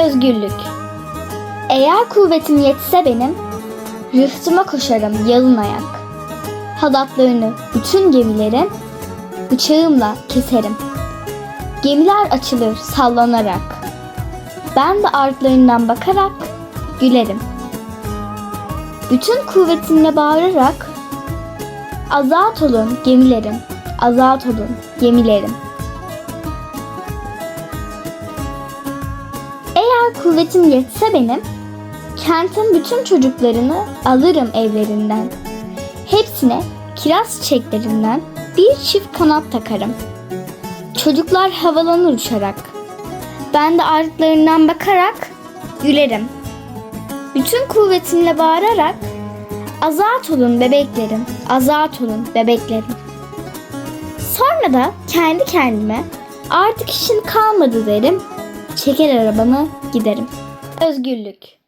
Özgürlük. Eğer kuvvetim yetse benim, rıhtıma koşarım yalın ayak. Halatlarını bütün gemilerin, bıçağımla keserim. Gemiler açılır sallanarak. Ben de artlarından bakarak gülerim. Bütün kuvvetimle bağırarak, azat olun gemilerim, azat olun gemilerim. Eğer kuvvetim yetse benim, kentin bütün çocuklarını alırım evlerinden. Hepsine kiraz çiçeklerinden bir çift kanat takarım. Çocuklar havalanır uçarak. Ben de artlarından bakarak gülerim. Bütün kuvvetimle bağırarak azat olun bebeklerim, azat olun bebeklerim. Sonra da kendi kendime artık işin kalmadı derim. Çeker arabamı giderim. Özgürlük.